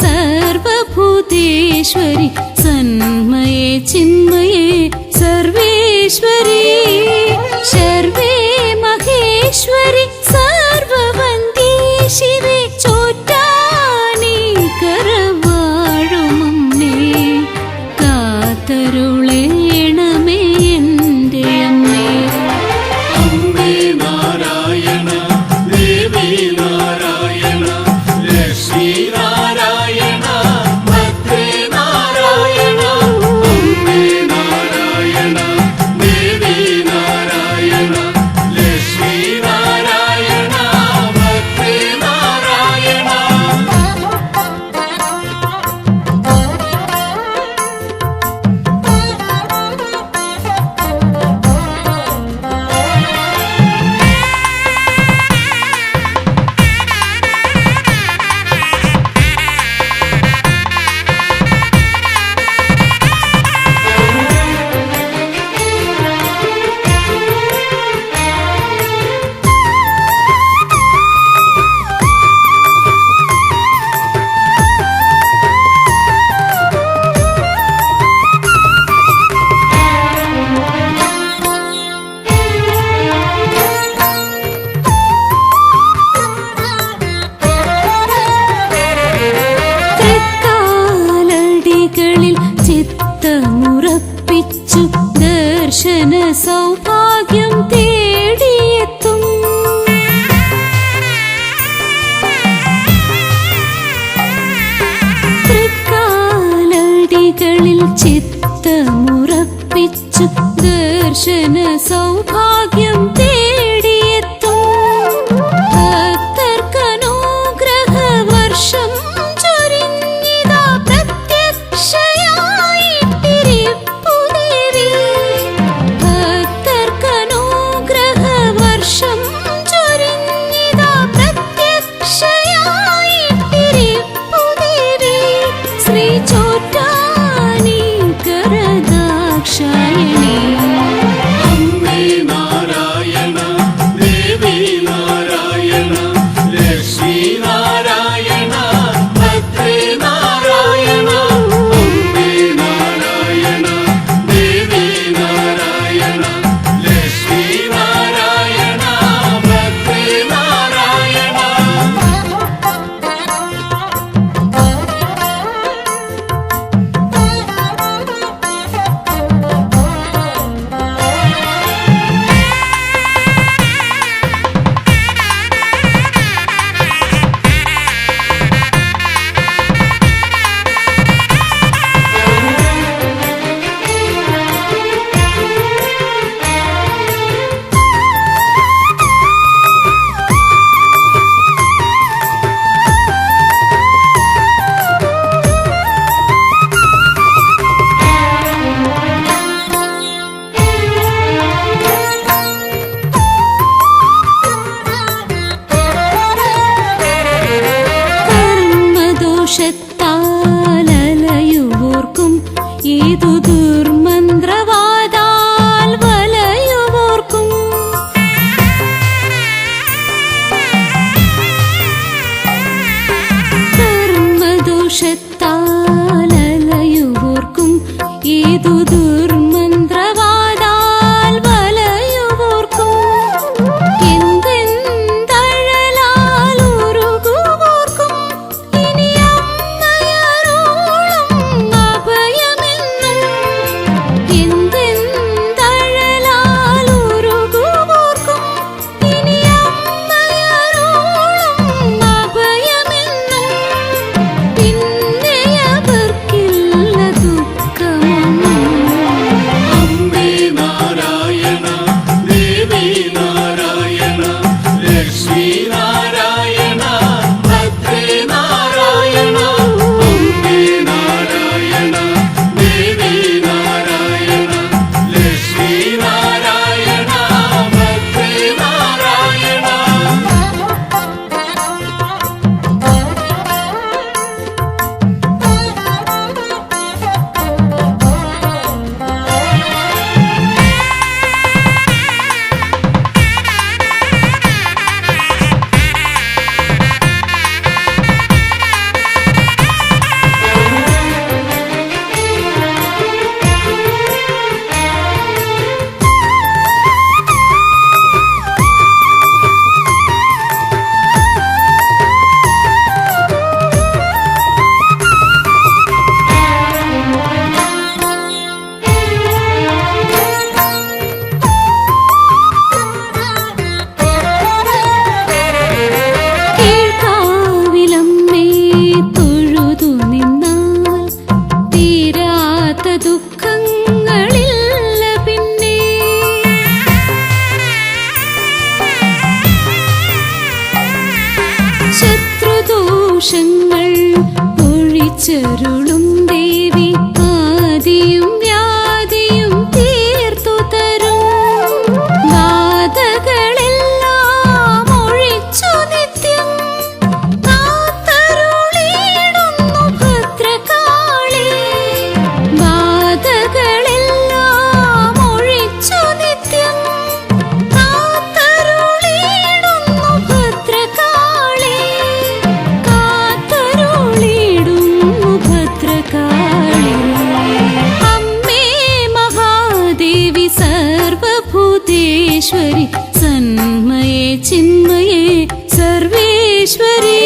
सर्वभूतेश्वरि सन्मये चिन्मये ദർശന സൗഭാഗ്യം തേടിയെത്തും. തൃക്കാലടികളിൽ ചിത്തമുറപ്പിച്ചു ദർശന സൗഭാഗ്യം നാരായണേ അമ്മേ നാരായണ ദേവി നാരായണ ലക്ഷ്മി നാരായണ. ദോഷത്താലലയുവോർക്കും ഏതു ദുർമന്ത്രവാദാൽ വലയുവോർക്കും. കർമ്മദോഷത്താൽ ഒഴിച്ചരുളും चिन्मये सर्वेश्वरी